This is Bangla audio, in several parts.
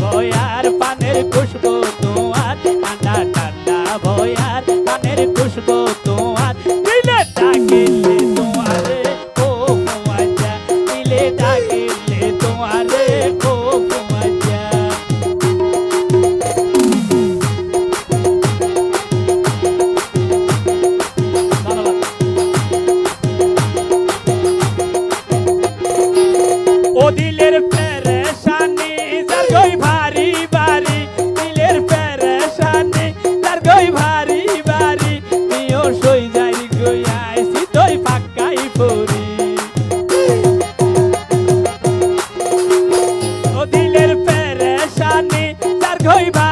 ভয়ার পানের যার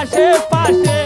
তাক্য